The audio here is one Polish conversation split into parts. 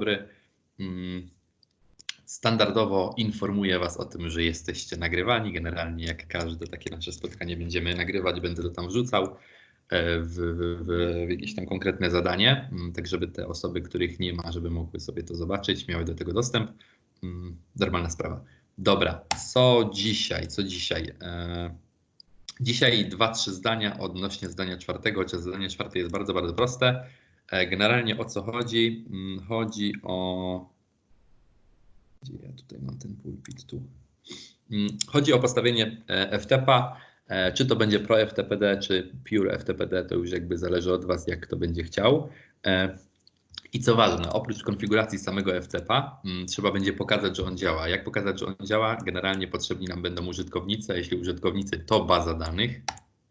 dobry. Mm, Standardowo informuję Was o tym, że jesteście nagrywani. Generalnie, jak każde takie nasze spotkanie będziemy nagrywać, będę to tam wrzucał e, w, w, w jakieś tam konkretne zadanie, mm, tak żeby te osoby, których nie ma, żeby mogły sobie to zobaczyć, miały do tego dostęp. Mm, Normalna sprawa. Dobra, co dzisiaj? Co dzisiaj? E, Dzisiaj dwa, trzy zdania odnośnie zdania czwartego, chociaż zdanie czwarte jest bardzo, bardzo proste. E, Generalnie o co chodzi? Mm, Chodzi o. Gdzie ja tutaj mam ten pulpit? Tu. Mm, Chodzi o postawienie e, FTP-a. E, Czy to będzie Pro FTPD, czy Pure FTPD, to już jakby zależy od Was, jak kto będzie chciał. I co ważne, oprócz konfiguracji samego FTP-a, mm, trzeba będzie pokazać, że on działa. Jak pokazać, że on działa? Generalnie potrzebni nam będą użytkownicy, jeśli użytkownicy, to baza danych,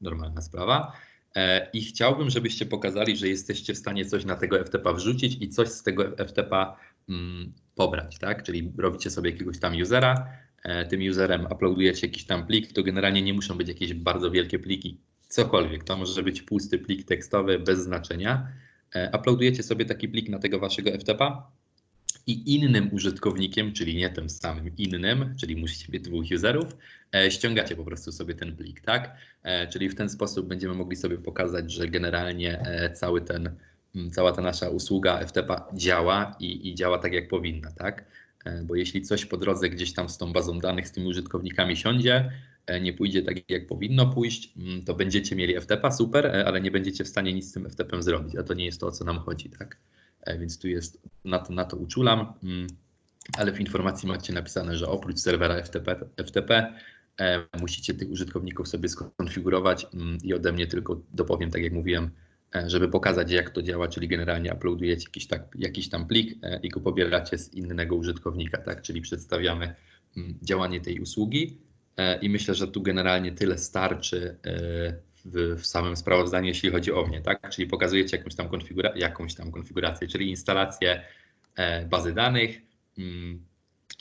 normalna sprawa. E, I chciałbym, żebyście pokazali, że jesteście w stanie coś na tego FTP wrzucić i coś z tego FTP mm, pobrać, tak? Czyli robicie sobie jakiegoś tam usera, e, tym userem uploadujecie jakiś tam plik, to generalnie nie muszą być jakieś bardzo wielkie pliki, cokolwiek. To może być pusty plik tekstowy bez znaczenia. E, Uploadujecie sobie taki plik na tego waszego FTP i innym użytkownikiem, czyli nie tym samym innym, czyli musicie mieć dwóch userów, e, ściągacie po prostu sobie ten plik, tak? E, Czyli w ten sposób będziemy mogli sobie pokazać, że generalnie e, cały ten, cała ta nasza usługa FTP działa i, i działa tak, jak powinna, tak? Bo jeśli coś po drodze gdzieś tam z tą bazą danych, z tymi użytkownikami siądzie, nie pójdzie tak, jak powinno pójść, to będziecie mieli FTP, super, ale nie będziecie w stanie nic z tym FTP zrobić, a to nie jest to, o co nam chodzi, tak? E, Więc tu jest, na to, na to uczulam, mm, ale w informacji macie napisane, że oprócz serwera FTP, FTP e, musicie tych użytkowników sobie skonfigurować mm, i ode mnie tylko dopowiem, tak jak mówiłem, e, żeby pokazać jak to działa, czyli generalnie uploadujecie jakiś, tak, jakiś tam plik i go pobieracie z innego użytkownika, tak? Czyli przedstawiamy mm, działanie tej usługi i myślę, że tu generalnie tyle starczy w, w samym sprawozdaniu, jeśli chodzi o mnie, tak? Czyli pokazujecie jakąś tam, konfigura- jakąś tam konfigurację, czyli instalację e, bazy danych, mm,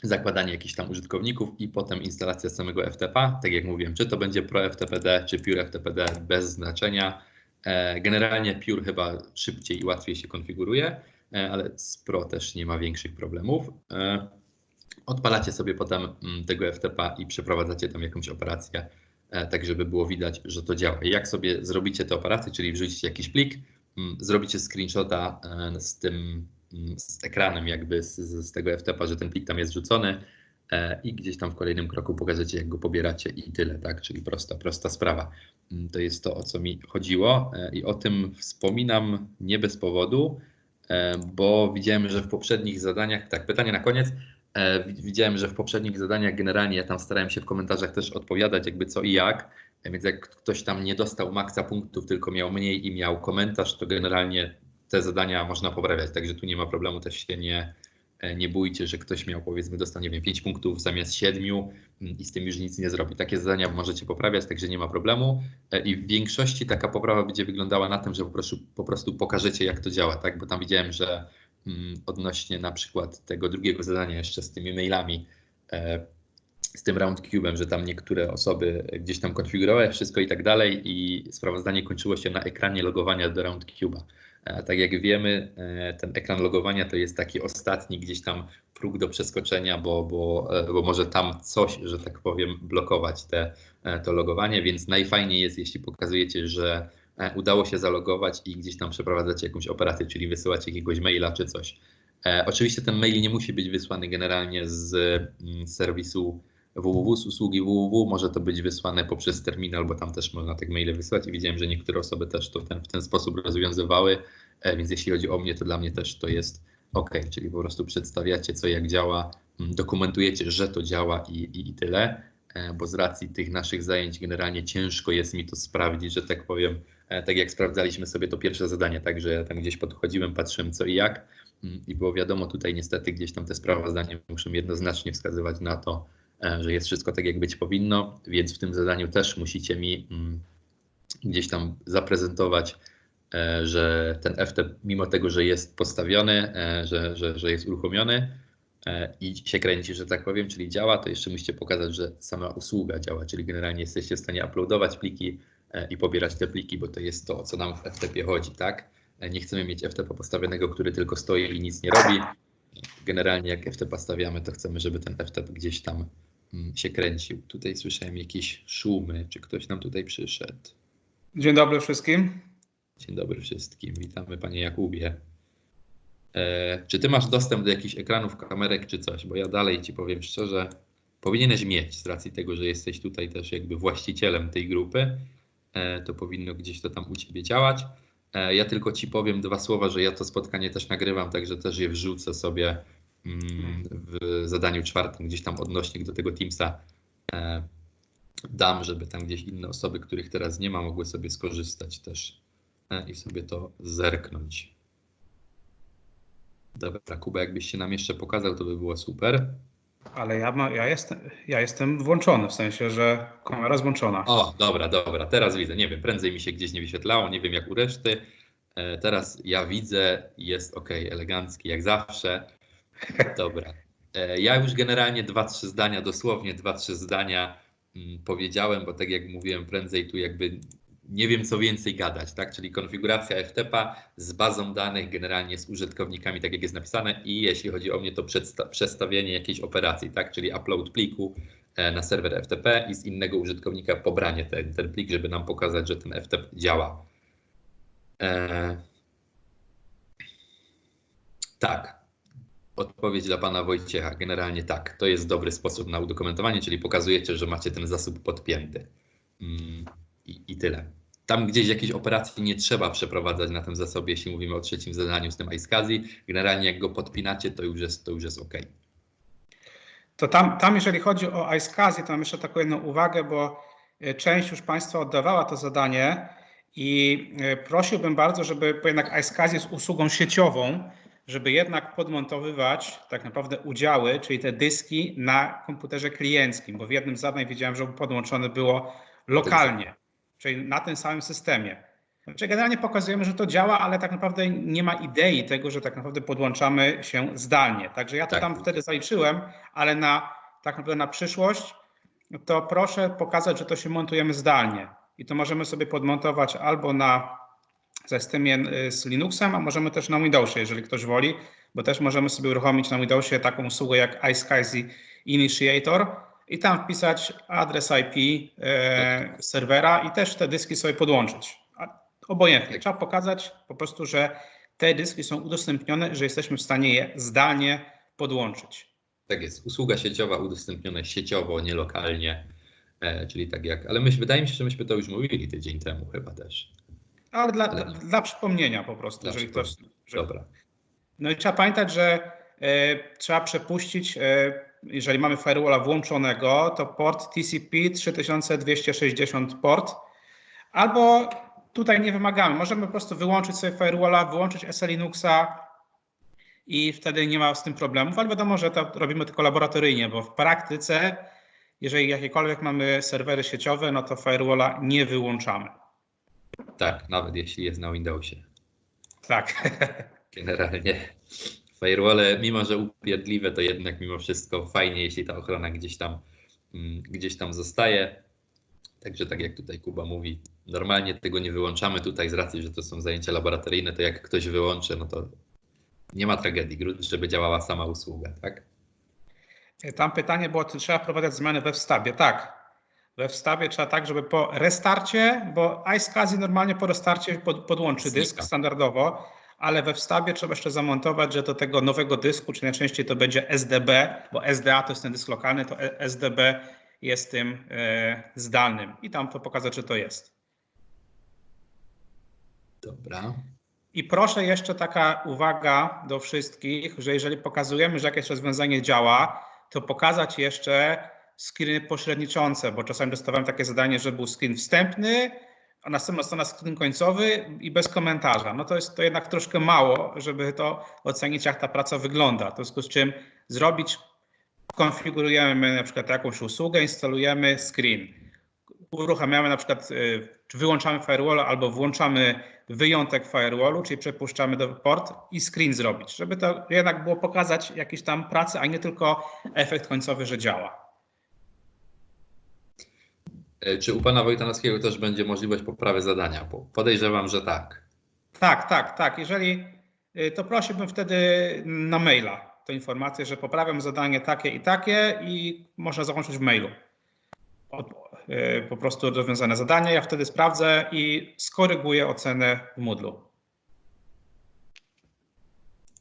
zakładanie jakichś tam użytkowników i potem instalacja samego FTP. Tak jak mówiłem, czy to będzie Pro FTPD, czy Pure FTPD, bez znaczenia. E, Generalnie Pure chyba szybciej i łatwiej się konfiguruje, e, ale z Pro też nie ma większych problemów. E, Odpalacie sobie potem mm, tego FTP i przeprowadzacie tam jakąś operację, tak żeby było widać, że to działa. Jak sobie zrobicie tę operację, czyli wrzucicie jakiś plik, mm, zrobicie screenshota e, z tym, mm, z ekranem jakby z, z tego FTP, że ten plik tam jest wrzucony e, i gdzieś tam w kolejnym kroku pokażecie, jak go pobieracie i tyle, tak? Czyli prosta, prosta sprawa. Mm, To jest to, o co mi chodziło e, i o tym wspominam nie bez powodu, e, bo widziałem, że w poprzednich zadaniach, tak, pytanie na koniec, E, Widziałem, że w poprzednich zadaniach generalnie ja tam starałem się w komentarzach też odpowiadać jakby co i jak, E, więc jak ktoś tam nie dostał maksa punktów, tylko miał mniej i miał komentarz, to generalnie te zadania można poprawiać, także tu nie ma problemu, też się nie, e, nie bójcie, że ktoś miał powiedzmy dostał, nie wiem, 5 punktów zamiast 7 mm, i z tym już nic nie zrobi. Takie zadania możecie poprawiać, także nie ma problemu. E, i w większości taka poprawa będzie wyglądała na tym, że po prostu, po prostu pokażecie jak to działa, tak, bo tam widziałem, że odnośnie na przykład tego drugiego zadania jeszcze z tymi mailami, e, z tym roundcubem, że tam niektóre osoby gdzieś tam konfigurowały wszystko i tak dalej i sprawozdanie kończyło się na ekranie logowania do roundcuba. E, Tak jak wiemy, e, ten ekran logowania to jest taki ostatni gdzieś tam próg do przeskoczenia, bo, bo, bo może tam coś, że tak powiem, blokować te, to logowanie, więc najfajniej jest, jeśli pokazujecie, że udało się zalogować i gdzieś tam przeprowadzacie jakąś operację, czyli wysyłacie jakiegoś maila czy coś. E, Oczywiście ten mail nie musi być wysłany generalnie z mm, serwisu www, z usługi www, może to być wysłane poprzez terminal, bo tam też można tak maile wysłać. I widziałem, że niektóre osoby też to ten, w ten sposób rozwiązywały, e, więc jeśli chodzi o mnie, to dla mnie też to jest ok, czyli po prostu przedstawiacie co jak działa, mm, dokumentujecie, że to działa i, i, i tyle, e, bo z racji tych naszych zajęć generalnie ciężko jest mi to sprawdzić, że tak powiem, e, tak jak sprawdzaliśmy sobie to pierwsze zadanie, także ja tam gdzieś podchodziłem, patrzyłem co i jak. Mm, i było wiadomo tutaj niestety gdzieś tam te sprawozdania muszą jednoznacznie wskazywać na to, e, że jest wszystko tak jak być powinno, więc w tym zadaniu też musicie mi mm, gdzieś tam zaprezentować, e, że ten FT, mimo tego, że jest postawiony, e, że, że, że jest uruchomiony e, i się kręci, że tak powiem, czyli działa, to jeszcze musicie pokazać, że sama usługa działa, czyli generalnie jesteście w stanie uploadować pliki e, i pobierać te pliki, bo to jest to, o co nam w FTP chodzi, tak? E, Nie chcemy mieć FTP postawionego, który tylko stoi i nic nie robi. generalnie jak FTP stawiamy, to chcemy, żeby ten FTP gdzieś tam mm, się kręcił. Tutaj słyszałem jakieś szumy. Czy ktoś nam tutaj przyszedł? Dzień dobry wszystkim. Dzień dobry wszystkim. Witamy panie Jakubie. E, czy ty masz dostęp do jakichś ekranów, kamerek czy coś? Bo ja dalej ci powiem szczerze, powinieneś mieć z racji tego, że jesteś tutaj też jakby właścicielem tej grupy. E, to powinno gdzieś to tam u ciebie działać. E, ja tylko ci powiem dwa słowa, że ja to spotkanie też nagrywam, także też je wrzucę sobie mm, w zadaniu czwartym, gdzieś tam odnośnik do tego Teamsa e, dam, żeby tam gdzieś inne osoby, których teraz nie ma, mogły sobie skorzystać też i sobie to zerknąć. Dobra, Kuba, jakbyś się nam jeszcze pokazał, to by było super. Ale ja, ma, ja, jestem, ja jestem włączony, w sensie, że kamera jest włączona. O, dobra, dobra, teraz widzę. Nie wiem, prędzej mi się gdzieś nie wyświetlało, nie wiem jak u reszty. E, teraz ja widzę, jest ok, elegancki jak zawsze. Dobra. E, ja już generalnie dwa, trzy zdania, dosłownie dwa, trzy zdania mm, powiedziałem, bo tak jak mówiłem, prędzej tu jakby nie wiem co więcej gadać, tak? Czyli konfiguracja FTP z bazą danych, generalnie z użytkownikami, tak jak jest napisane, i jeśli chodzi o mnie, to przestawienie jakiejś operacji, tak? Czyli upload pliku e, na serwer FTP i z innego użytkownika pobranie ten, ten plik, żeby nam pokazać, że ten FTP działa. E... Tak. Odpowiedź dla pana Wojciecha. Generalnie tak. To jest dobry sposób na udokumentowanie, czyli pokazujecie, że macie ten zasób podpięty. Mm, i, I tyle. Tam gdzieś jakiejś operacji nie trzeba przeprowadzać na tym zasobie, jeśli mówimy o trzecim zadaniu z tym iSCSI. Generalnie jak go podpinacie, to już jest, to już jest OK. To tam, tam jeżeli chodzi o iSCSI, to mam jeszcze taką jedną uwagę, bo e, część już Państwa oddawała to zadanie i e, prosiłbym bardzo, żeby, bo jednak iSCSI jest usługą sieciową, żeby jednak podmontowywać tak naprawdę udziały, czyli te dyski na komputerze klienckim, bo w jednym z zadań widziałem, że podłączone było lokalnie czyli na tym samym systemie. Znaczy generalnie pokazujemy, że to działa, ale tak naprawdę nie ma idei tego, że tak naprawdę podłączamy się zdalnie. Także ja to tak. tam wtedy zaliczyłem, ale na tak naprawdę na przyszłość to proszę pokazać, że to się montujemy zdalnie. I to możemy sobie podmontować albo na systemie y, z Linuxem, a możemy też na Windowsie, jeżeli ktoś woli, bo też możemy sobie uruchomić na Windowsie taką usługę jak iSCSI Initiator, i tam wpisać adres IP e, serwera i też te dyski sobie podłączyć. Obojętnie. Trzeba pokazać po prostu, że te dyski są udostępnione, że jesteśmy w stanie je zdalnie podłączyć. Tak jest. Usługa sieciowa udostępniona sieciowo, nie lokalnie. E, czyli tak jak. Ale myśl, wydaje mi się, że myśmy to już mówili tydzień temu chyba też. Ale dla, Ale... dla przypomnienia po prostu, dla jeżeli ktoś. Że... Dobra. No i trzeba pamiętać, że e, trzeba przepuścić. Jeżeli mamy firewalla włączonego, to port TCP 3260 port, albo tutaj nie wymagamy. Możemy po prostu wyłączyć sobie firewalla, wyłączyć SL Linuxa i wtedy nie ma z tym problemów, ale wiadomo, że to robimy tylko laboratoryjnie, bo w praktyce, jeżeli jakiekolwiek mamy serwery sieciowe, no to firewalla nie wyłączamy. Tak, nawet jeśli jest na Windowsie. Tak. Generalnie. Firewall, mimo że upierdliwe, to jednak mimo wszystko fajnie, jeśli ta ochrona gdzieś tam, mm, gdzieś tam zostaje. Także tak jak tutaj Kuba mówi, normalnie tego nie wyłączamy tutaj z racji, że to są zajęcia laboratoryjne, to jak ktoś wyłączy, no to nie ma tragedii, żeby działała sama usługa, tak? Tam pytanie było, czy trzeba wprowadzać zmiany we wstabie. Tak, we wstabie trzeba tak, żeby po restarcie, bo iSCSI normalnie po restarcie pod, podłączy dysk standardowo, ale we wstawie trzeba jeszcze zamontować, że do tego nowego dysku, czy najczęściej to będzie SDB, bo SDA to jest ten dysk lokalny, to SDB jest tym e, zdalnym i tam to pokazać, że to jest. Dobra. I proszę jeszcze taka uwaga do wszystkich, że jeżeli pokazujemy, że jakieś rozwiązanie działa, to pokazać jeszcze screeny pośredniczące, bo czasami dostawałem takie zadanie, że był screen wstępny, a następna strona screen końcowy i bez komentarza. No to jest to jednak troszkę mało, żeby to ocenić, jak ta praca wygląda. W związku z czym zrobić, konfigurujemy na przykład jakąś usługę, instalujemy screen. Uruchamiamy na przykład, y, czy wyłączamy firewall albo włączamy wyjątek firewallu, czyli przepuszczamy do port i screen zrobić, żeby to jednak było pokazać jakieś tam pracy, a nie tylko efekt końcowy, że działa. E, czy u pana Wojtanowskiego też będzie możliwość poprawy zadania? Podejrzewam, że tak. Tak, tak, tak. Jeżeli y, to prosiłbym wtedy na maila. te informacje, że poprawiam zadanie takie i takie i można załączyć w mailu. Y, po prostu rozwiązane zadanie, ja wtedy sprawdzę i skoryguję ocenę w Moodlu.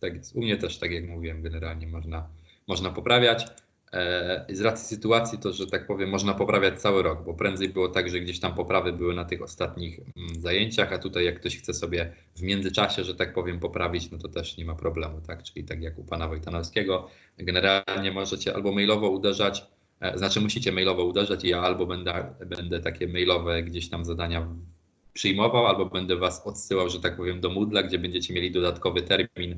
Tak. U mnie też, tak jak mówiłem, generalnie można, można poprawiać. E, Z racji sytuacji to, że tak powiem, można poprawiać cały rok, bo prędzej było tak, że gdzieś tam poprawy były na tych ostatnich mm, zajęciach, a tutaj jak ktoś chce sobie w międzyczasie, że tak powiem, poprawić, no to też nie ma problemu, tak? Czyli tak jak u pana Wojtanowskiego, generalnie możecie albo mailowo uderzać, e, znaczy musicie mailowo uderzać i ja albo będę, będę takie mailowe gdzieś tam zadania przyjmował, albo będę was odsyłał, że tak powiem, do Moodla, gdzie będziecie mieli dodatkowy termin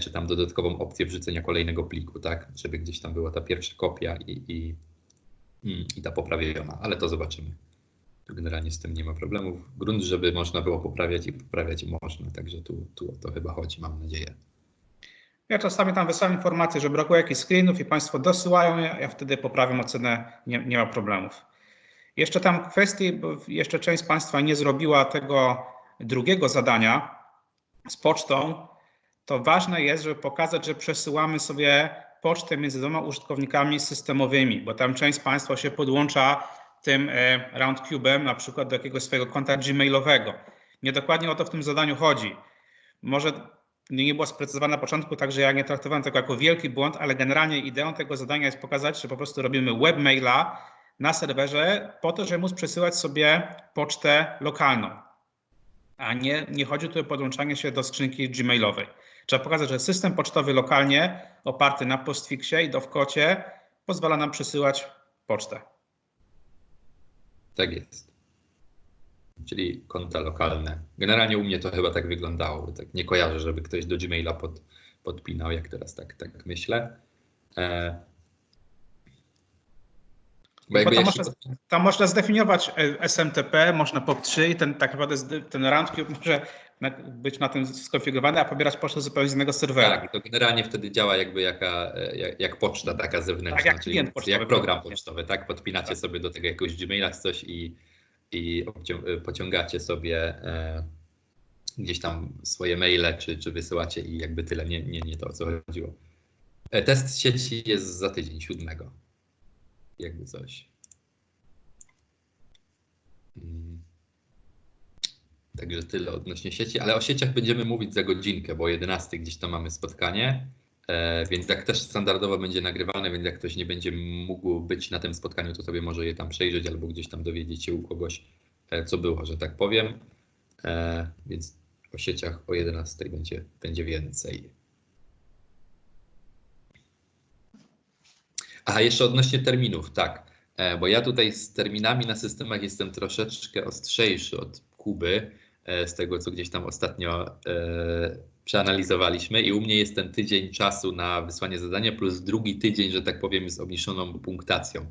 czy tam dodatkową opcję wrzucenia kolejnego pliku, tak, żeby gdzieś tam była ta pierwsza kopia i, i, mm, i ta poprawiona, ale to zobaczymy. Generalnie z tym nie ma problemów. Grunt, żeby można było poprawiać i poprawiać można, także tu, tu o to chyba chodzi, mam nadzieję. Ja czasami tam wysyłam informacje, że brakuje jakichś screenów i Państwo dosyłają je, ja wtedy poprawiam ocenę, nie, nie ma problemów. Jeszcze tam kwestii, bo jeszcze część z Państwa nie zrobiła tego drugiego zadania z pocztą, to ważne jest, żeby pokazać, że przesyłamy sobie pocztę między dwoma użytkownikami systemowymi, bo tam część z Państwa się podłącza tym e, RoundCube'em na przykład do jakiegoś swojego konta gmailowego. Niedokładnie o to w tym zadaniu chodzi. Może nie było sprecyzowane na początku, także ja nie traktowałem tego jako wielki błąd, ale generalnie ideą tego zadania jest pokazać, że po prostu robimy webmaila na serwerze po to, żeby móc przesyłać sobie pocztę lokalną. A nie, nie chodzi tu o podłączanie się do skrzynki gmailowej. Trzeba pokazać, że system pocztowy lokalnie oparty na postfixie i dovkocie pozwala nam przesyłać pocztę. Tak jest. Czyli konta lokalne. Generalnie u mnie to chyba tak wyglądało. Tak nie kojarzę, żeby ktoś do Gmaila pod, podpinał, jak teraz tak, tak myślę. E, bo tam, można, tam można zdefiniować e, SMTP, można POP3 i ten tak naprawdę ten roundcube może być na tym skonfigurowany, a pobierać pocztę zupełnie z innego serwera. Tak, to generalnie wtedy działa jakby jaka, jak, jak poczta taka zewnętrzna, tak, jak czyli jak program pocztowy, tak? Podpinacie tak. sobie do tego jakiegoś Gmaila coś i, i pociągacie sobie e, gdzieś tam swoje maile, czy, czy wysyłacie i jakby tyle, nie, nie, nie to o co chodziło. E, test sieci jest za tydzień, siódmego. Jakby coś. Hmm. Także tyle odnośnie sieci, ale o sieciach będziemy mówić za godzinkę, bo o 11 gdzieś tam mamy spotkanie, e, więc jak też standardowo będzie nagrywane, więc jak ktoś nie będzie mógł być na tym spotkaniu, to sobie może je tam przejrzeć albo gdzieś tam dowiedzieć się u kogoś, e, co było, że tak powiem. E, więc o sieciach o 11 będzie, będzie więcej. Aha, jeszcze odnośnie terminów, tak, e, bo ja tutaj z terminami na systemach jestem troszeczkę ostrzejszy od Kuby, e, z tego co gdzieś tam ostatnio e, przeanalizowaliśmy i u mnie jest ten tydzień czasu na wysłanie zadania plus drugi tydzień, że tak powiem, z obniżoną punktacją.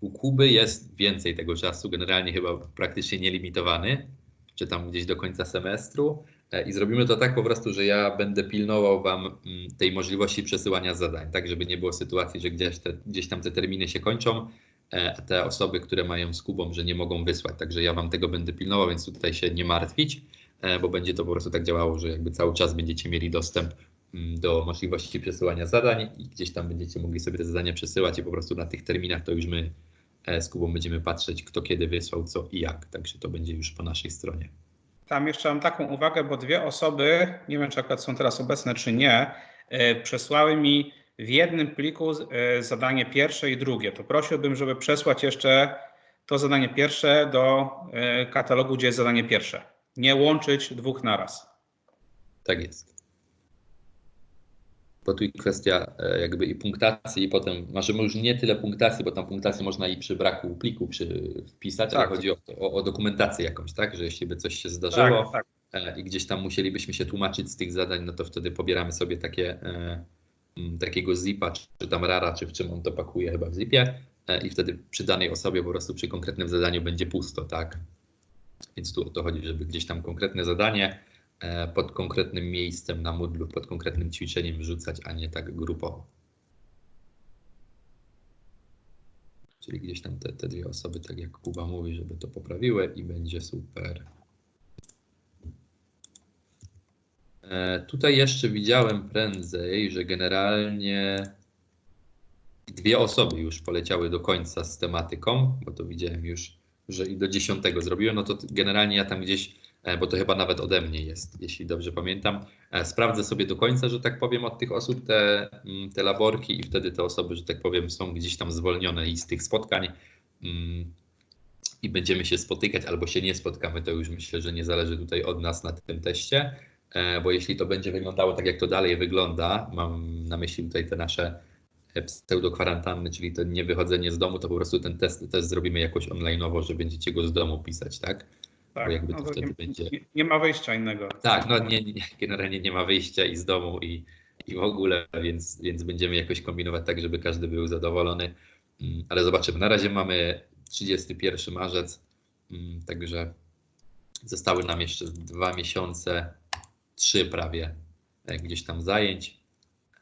U Kuby jest więcej tego czasu, generalnie chyba praktycznie nielimitowany, czy tam gdzieś do końca semestru. I zrobimy to tak po prostu, że ja będę pilnował Wam mm, tej możliwości przesyłania zadań, tak żeby nie było sytuacji, że gdzieś, te, gdzieś tam te terminy się kończą, a te osoby, które mają z Kubą, że nie mogą wysłać. Także ja Wam tego będę pilnował, więc tutaj się nie martwić, bo będzie to po prostu tak działało, że jakby cały czas będziecie mieli dostęp mm, do możliwości przesyłania zadań i gdzieś tam będziecie mogli sobie te zadania przesyłać i po prostu na tych terminach to już my z Kubą będziemy patrzeć, kto kiedy wysłał, co i jak. Także to będzie już po naszej stronie. Tam jeszcze mam taką uwagę, bo dwie osoby, nie wiem czy akurat są teraz obecne, czy nie, przesłały mi w jednym pliku zadanie pierwsze i drugie. To prosiłbym, żeby przesłać jeszcze to zadanie pierwsze do katalogu, gdzie jest zadanie pierwsze. Nie łączyć dwóch naraz. Tak jest. Bo tu kwestia jakby i punktacji i potem, może już nie tyle punktacji, bo tam punktację można i przy braku pliku przy, wpisać, tak. ale chodzi o, o, o, dokumentację jakąś, tak, że jeśli by coś się zdarzyło tak, tak. i gdzieś tam musielibyśmy się tłumaczyć z tych zadań, no to wtedy pobieramy sobie takie takiego zipa, czy tam rara, czy w czym on to pakuje, chyba w zipie i wtedy przy danej osobie po prostu przy konkretnym zadaniu będzie pusto, tak? Więc tu o to chodzi, żeby gdzieś tam konkretne zadanie pod konkretnym miejscem na Moodle, pod konkretnym ćwiczeniem wrzucać, a nie tak grupowo. Czyli gdzieś tam te, te dwie osoby, tak jak Kuba mówi, żeby to poprawiły i będzie super. E, Tutaj jeszcze widziałem prędzej, że generalnie dwie osoby już poleciały do końca z tematyką, bo to widziałem już, że i do dziesiątego zrobiłem, no to generalnie ja tam gdzieś, e, bo to chyba nawet ode mnie jest, jeśli dobrze pamiętam, e, sprawdzę sobie do końca, że tak powiem, od tych osób te, mm, te laborki i wtedy te osoby, że tak powiem, są gdzieś tam zwolnione i z tych spotkań mm, i będziemy się spotykać albo się nie spotkamy, to już myślę, że nie zależy tutaj od nas na tym teście, e, bo jeśli to będzie wyglądało tak, jak to dalej wygląda, mam na myśli tutaj te nasze e, pseudokwarantanny, czyli to nie wychodzenie z domu, to po prostu ten test, test zrobimy jakoś online'owo, że będziecie go z domu pisać, tak? Tak, jakby to no to wtedy nie, będzie- nie, nie ma wyjścia innego. Tak, no nie, nie, generalnie nie ma wyjścia i z domu i, i w ogóle, więc, więc będziemy jakoś kombinować tak, żeby każdy był zadowolony, Mm, ale zobaczymy. Na razie mamy 31 marzec, mm, także zostały nam jeszcze dwa miesiące, trzy prawie e, gdzieś tam zajęć.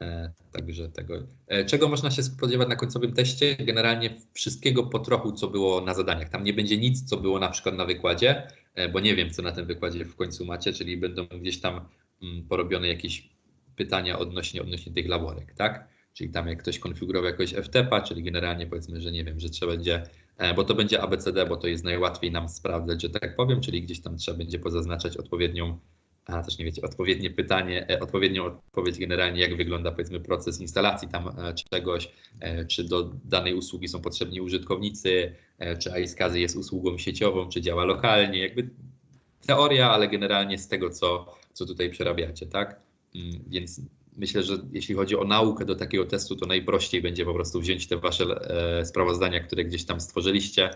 E, Także tego. E, Czego można się spodziewać na końcowym teście? Generalnie wszystkiego po trochu, co było na zadaniach. Tam nie będzie nic, co było na przykład na wykładzie, e, bo nie wiem, co na tym wykładzie w końcu macie, czyli będą gdzieś tam mm, porobione jakieś pytania odnośnie, odnośnie tych laborek, tak? Czyli tam jak ktoś konfigurował jakoś FTP, czyli generalnie powiedzmy, że nie wiem, że trzeba będzie, bo to będzie ABCD, bo to jest najłatwiej nam sprawdzać, że tak powiem, czyli gdzieś tam trzeba będzie pozaznaczać odpowiednią a też nie wiecie, odpowiednie pytanie, e, odpowiednią odpowiedź generalnie, jak wygląda powiedzmy proces instalacji tam e, czegoś, e, czy do danej usługi są potrzebni użytkownicy, czy iSCSI jest usługą sieciową, czy działa lokalnie, jakby teoria, ale generalnie z tego, co, co tutaj przerabiacie, tak? Mm, Więc myślę, że jeśli chodzi o naukę do takiego testu, to najprościej będzie po prostu wziąć te wasze sprawozdania, które gdzieś tam stworzyliście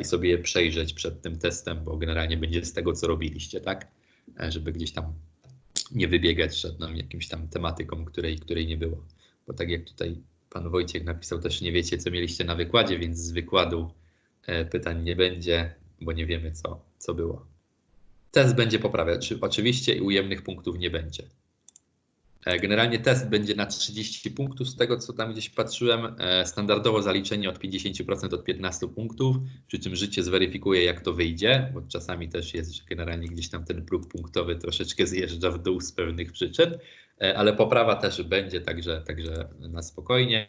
i sobie je przejrzeć przed tym testem, bo generalnie będzie z tego, co robiliście, tak? E, żeby gdzieś tam nie wybiegać żadną jakimś tam tematyką, której, której nie było. Bo tak jak tutaj pan Wojciech napisał, też nie wiecie, co mieliście na wykładzie, więc z wykładu e, pytań nie będzie, bo nie wiemy, co, co było. Test będzie poprawiać, czy- oczywiście, i ujemnych punktów nie będzie. E, Generalnie test będzie na 30 punktów, z tego co tam gdzieś patrzyłem. E, Standardowo zaliczenie od 50% od 15 punktów, przy czym życie zweryfikuje, jak to wyjdzie, bo czasami też jest, że generalnie gdzieś tam ten próg punktowy troszeczkę zjeżdża w dół z pewnych przyczyn, e, ale poprawa też będzie, także, także na spokojnie.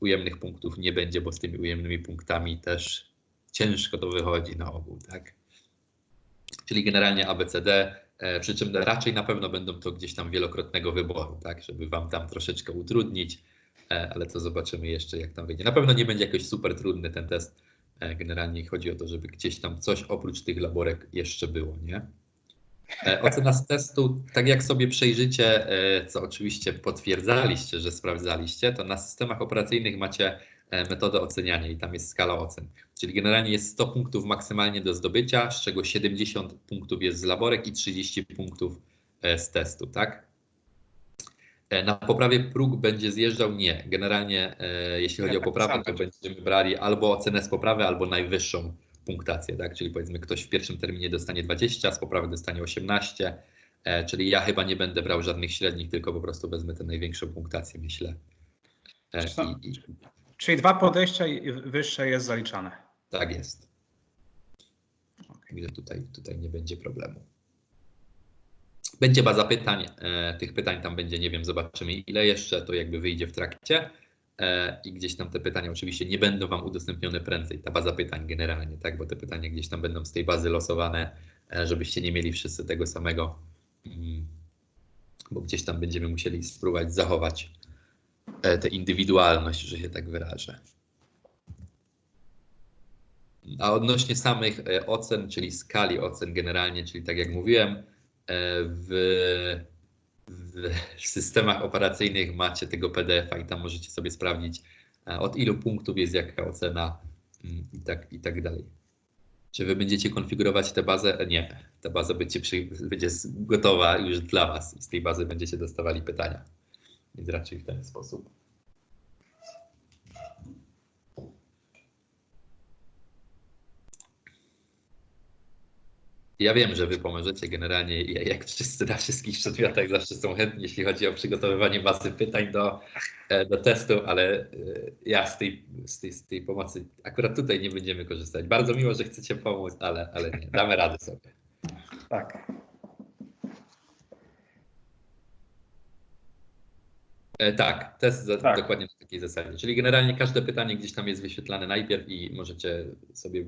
Ujemnych punktów nie będzie, bo z tymi ujemnymi punktami też ciężko to wychodzi na ogół, tak? Czyli generalnie ABCD, przy czym raczej na pewno będą to gdzieś tam wielokrotnego wyboru, tak, żeby wam tam troszeczkę utrudnić, e, ale to zobaczymy jeszcze jak tam wyjdzie. Na pewno nie będzie jakoś super trudny ten test. E, Generalnie chodzi o to, żeby gdzieś tam coś oprócz tych laborek jeszcze było, nie? E, Ocena z testu, tak jak sobie przejrzycie, e, co oczywiście potwierdzaliście, że sprawdzaliście, to na systemach operacyjnych macie e, metodę oceniania i tam jest skala ocen. Czyli generalnie jest 100 punktów maksymalnie do zdobycia, z czego 70 punktów jest z laborek i 30 punktów e, z testu, tak? E, Na poprawie próg będzie zjeżdżał? Nie. Generalnie e, jeśli chodzi o poprawę, to będziemy brali albo ocenę z poprawy, albo najwyższą punktację, tak? Czyli powiedzmy ktoś w pierwszym terminie dostanie 20, z poprawy dostanie 18, e, czyli ja chyba nie będę brał żadnych średnich, tylko po prostu wezmę tę największą punktację, myślę. E, I, i, Czyli dwa podejścia i wyższe jest zaliczane. tak jest. Także tutaj, tutaj nie będzie problemu. Będzie baza pytań. E, tych pytań tam będzie, nie wiem, zobaczymy ile jeszcze, to jakby wyjdzie w trakcie. E, I gdzieś tam te pytania oczywiście nie będą Wam udostępnione prędzej, ta baza pytań generalnie, tak, bo te pytania gdzieś tam będą z tej bazy losowane, e, żebyście nie mieli wszyscy tego samego, mm, bo gdzieś tam będziemy musieli spróbować zachować tę indywidualność, że się tak wyrażę. A odnośnie samych e, ocen, czyli skali ocen generalnie, czyli tak jak mówiłem, e, w, w systemach operacyjnych macie tego PDF-a i tam możecie sobie sprawdzić, e, od ilu punktów jest jaka ocena mm, i tak, i tak dalej. Czy wy będziecie konfigurować tę bazę? E, Nie, ta baza będzie, przy, będzie gotowa już dla was i z tej bazy będziecie dostawali pytania. Więc raczej w ten sposób. Ja wiem, że wy pomożecie generalnie, ja- jak wszyscy na wszystkich przedmiotach zawsze są chętni, jeśli chodzi o przygotowywanie bazy pytań do, e, do testu, ale e, ja z tej, z, tej, z tej pomocy akurat tutaj nie będziemy korzystać. Bardzo miło, że chcecie pomóc, ale, ale nie, damy radę sobie. Tak. Tak, test Tak. dokładnie na takiej zasadzie. Czyli generalnie każde pytanie gdzieś tam jest wyświetlane najpierw i możecie sobie e,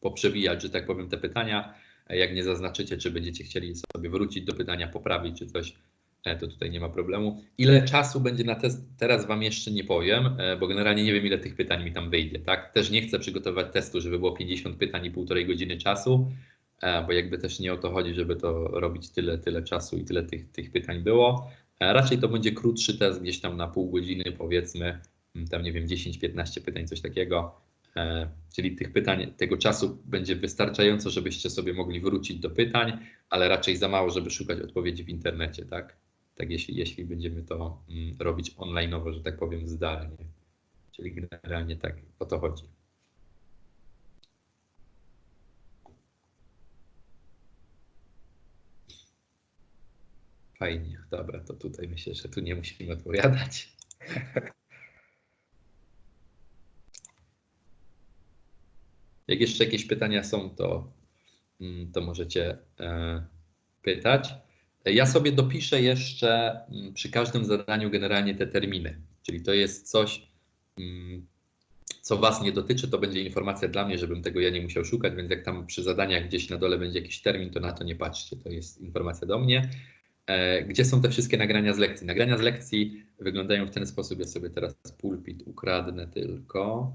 poprzewijać, że tak powiem, te pytania. E, Jak nie zaznaczycie, czy będziecie chcieli sobie wrócić do pytania, poprawić czy coś, e, to tutaj nie ma problemu. Ile czasu będzie na test, teraz Wam jeszcze nie powiem, e, bo generalnie nie wiem, ile tych pytań mi tam wyjdzie. Tak? Też nie chcę przygotować testu, żeby było 50 pytań i półtorej godziny czasu, e, bo jakby też nie o to chodzi, żeby to robić tyle, tyle czasu i tyle tych, tych pytań było. Raczej to będzie krótszy test, gdzieś tam na pół godziny powiedzmy, m, tam nie wiem, 10-15 pytań, coś takiego. E, Czyli tych pytań, tego czasu będzie wystarczająco, żebyście sobie mogli wrócić do pytań, ale raczej za mało, żeby szukać odpowiedzi w internecie, tak? Tak jeśli, jeśli będziemy to mm, robić online'owo, że tak powiem, zdalnie. Czyli generalnie tak o to chodzi. Fajnie, dobra, to tutaj myślę, że tu nie musimy odpowiadać. Jak jeszcze jakieś pytania są, to, mm, to możecie e, pytać. Ja sobie dopiszę jeszcze mm, przy każdym zadaniu generalnie te terminy, czyli to jest coś, mm, co Was nie dotyczy, to będzie informacja dla mnie, żebym tego ja nie musiał szukać, więc jak tam przy zadaniach gdzieś na dole będzie jakiś termin, to na to nie patrzcie, to jest informacja do mnie. E, Gdzie są te wszystkie nagrania z lekcji? Nagrania z lekcji wyglądają w ten sposób, ja sobie teraz pulpit ukradnę tylko,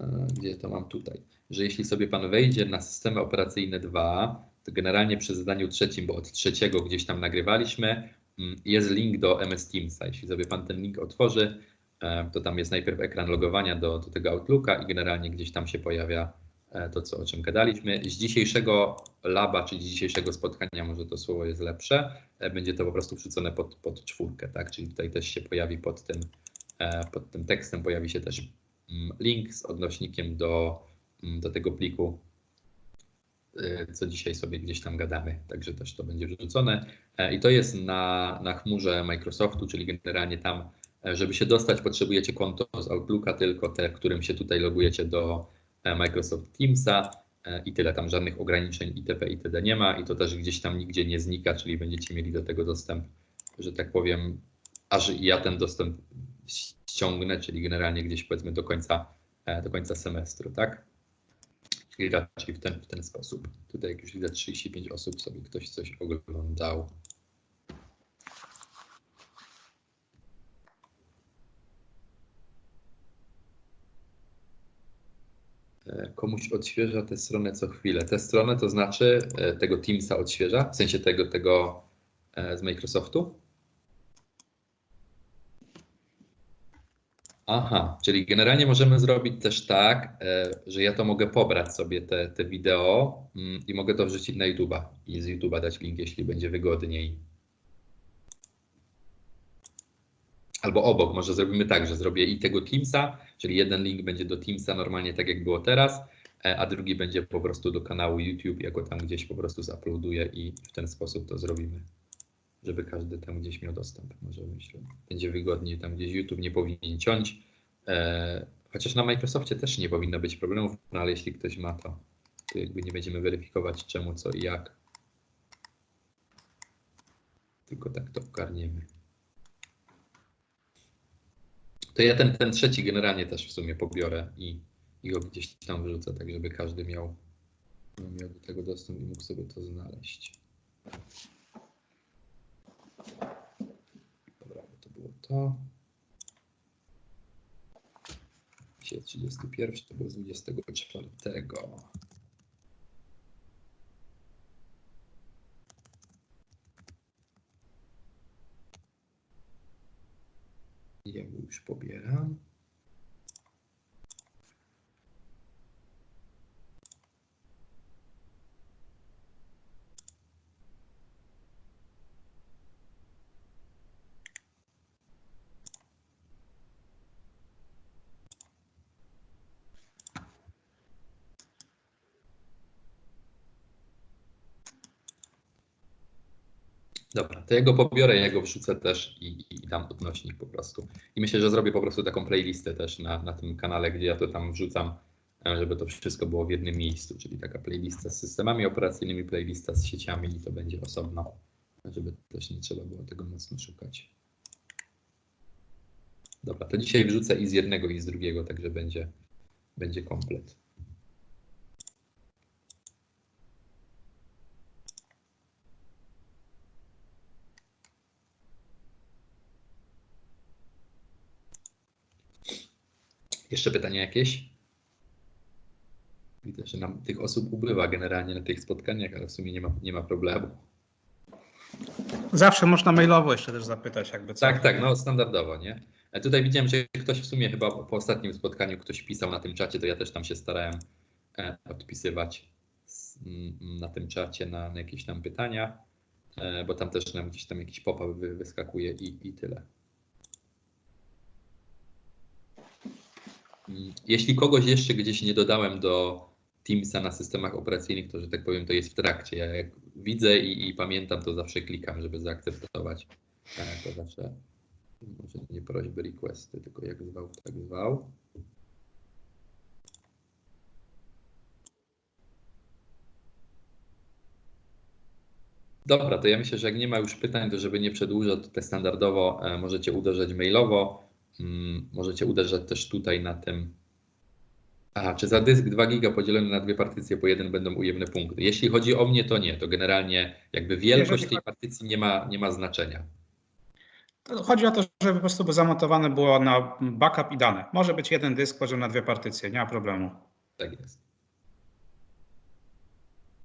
E, gdzie to mam tutaj, że jeśli sobie Pan wejdzie na systemy operacyjne 2, to generalnie przy zadaniu trzecim, bo od trzeciego gdzieś tam nagrywaliśmy, mm, jest link do MS Teamsa. Jeśli sobie Pan ten link otworzy, e, to tam jest najpierw ekran logowania do, do tego Outlooka i generalnie gdzieś tam się pojawia to, co, o czym gadaliśmy. Z dzisiejszego laba, czy z dzisiejszego spotkania, może to słowo jest lepsze, e, będzie to po prostu wrzucone pod, pod czwórkę, tak? Czyli tutaj też się pojawi pod tym, e, pod tym tekstem, pojawi się też mm, link z odnośnikiem do, mm, do tego pliku, co dzisiaj sobie gdzieś tam gadamy, także też to będzie wrzucone. E, I to jest na, na chmurze Microsoftu, czyli generalnie tam, e, żeby się dostać, potrzebujecie konto z Outlooka, tylko te, którym się tutaj logujecie do e, Microsoft Teamsa e, i tyle, tam żadnych ograniczeń itp. itd. nie ma i to też gdzieś tam nigdzie nie znika, czyli będziecie mieli do tego dostęp, że tak powiem, aż ja ten dostęp ściągnę, czyli generalnie gdzieś powiedzmy do końca, e, do końca semestru, tak? Czyli raczej w ten, w ten sposób. Tutaj jak już widzę 35 osób sobie ktoś coś oglądał. Komuś odświeża tę stronę co chwilę. Tę stronę to znaczy e, tego Teamsa odświeża, w sensie tego, tego e, z Microsoftu? Aha, czyli generalnie możemy zrobić też tak, e, że ja to mogę pobrać sobie te, te wideo mm, i mogę to wrzucić na YouTube'a i z YouTube'a dać link, jeśli będzie wygodniej. Albo obok, może zrobimy tak, że zrobię i tego Teamsa, czyli jeden link będzie do Teamsa normalnie tak jak było teraz, e, a drugi będzie po prostu do kanału YouTube, jako tam gdzieś po prostu zuploaduję i w ten sposób to zrobimy żeby każdy tam gdzieś miał dostęp. Może myślę, będzie wygodniej, tam gdzieś YouTube nie powinien ciąć. E, chociaż na Microsoftie też nie powinno być problemów, no ale jeśli ktoś ma to, to jakby nie będziemy weryfikować czemu, co i jak. Tylko tak to ogarniemy. To ja ten, ten trzeci generalnie też w sumie pobiorę i, i go gdzieś tam wrzucę, tak żeby każdy miał, miał do tego dostęp i mógł sobie to znaleźć. Dobra, to było to. Dzisiaj 31, to było z 24. Ja już pobieram. Dobra, to ja go pobiorę, ja go wrzucę też i, i dam odnośnik po prostu. I myślę, że zrobię po prostu taką playlistę też na, na tym kanale, gdzie ja to tam wrzucam, e, żeby to wszystko było w jednym miejscu, czyli taka playlista z systemami operacyjnymi, playlista z sieciami i to będzie osobno, żeby też nie trzeba było tego mocno szukać. Dobra, to dzisiaj wrzucę i z jednego, i z drugiego, także będzie, będzie komplet. Jeszcze pytania jakieś? Widzę, że nam tych osób ubywa generalnie na tych spotkaniach, ale w sumie nie ma, nie ma problemu. Zawsze można mailowo jeszcze też zapytać, jakby co. Tak, tak, no standardowo, nie? A tutaj widziałem, że ktoś w sumie chyba po ostatnim spotkaniu ktoś pisał na tym czacie, to ja też tam się starałem e, odpisywać na tym czacie na, jakieś tam pytania, e, bo tam też nam gdzieś tam jakiś pop-up wy, wyskakuje i, i tyle. Jeśli kogoś jeszcze gdzieś nie dodałem do Teamsa na systemach operacyjnych, to że tak powiem, to jest w trakcie. Ja jak widzę i, i pamiętam, to zawsze klikam, żeby zaakceptować. E, To zawsze może nie prośby, requesty, tylko jak zwał, tak zwał. Dobra, to ja myślę, że jak nie ma już pytań, to żeby nie przedłużać, to te standardowo e, możecie uderzać mailowo. Mm, możecie uderzać też tutaj na tym. Aha, czy za dysk 2 giga podzielony na dwie partycje po jeden będą ujemne punkty? Jeśli chodzi o mnie, to nie. To generalnie jakby wielkość tej partycji nie ma, nie ma znaczenia. Chodzi o to, żeby po prostu zamontowane było na backup i dane. Może być jeden dysk, może na dwie partycje, nie ma problemu. Tak jest.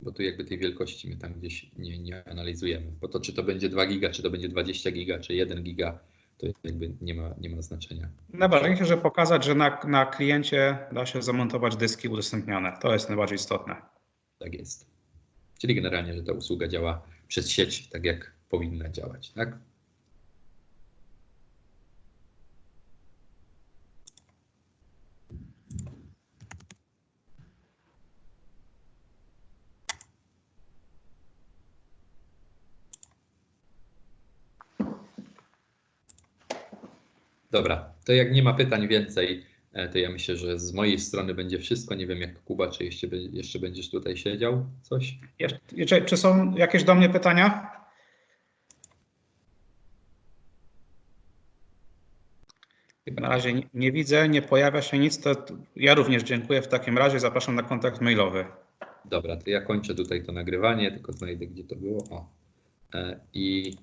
Bo tu jakby tej wielkości my tam gdzieś nie, nie analizujemy. Bo to czy to będzie 2 giga, czy to będzie 20 giga, czy 1 giga, to jakby nie ma, nie ma znaczenia. Najważniejsze, żeby pokazać, że na, na kliencie da się zamontować dyski udostępnione. To jest najbardziej istotne. Tak jest. Czyli generalnie, że ta usługa działa przez sieć tak, jak powinna działać, tak? Dobra, to jak nie ma pytań więcej, e, to ja myślę, że z mojej strony będzie wszystko. Nie wiem jak Kuba, czy jeszcze, jeszcze będziesz tutaj siedział? Coś? Jeszcze, jeszcze- czy są jakieś do mnie pytania? Na razie nie, nie widzę, nie pojawia się nic. To ja również dziękuję w takim razie. Zapraszam na kontakt mailowy. Dobra, to ja kończę tutaj to nagrywanie, tylko znajdę gdzie to było. O. E, I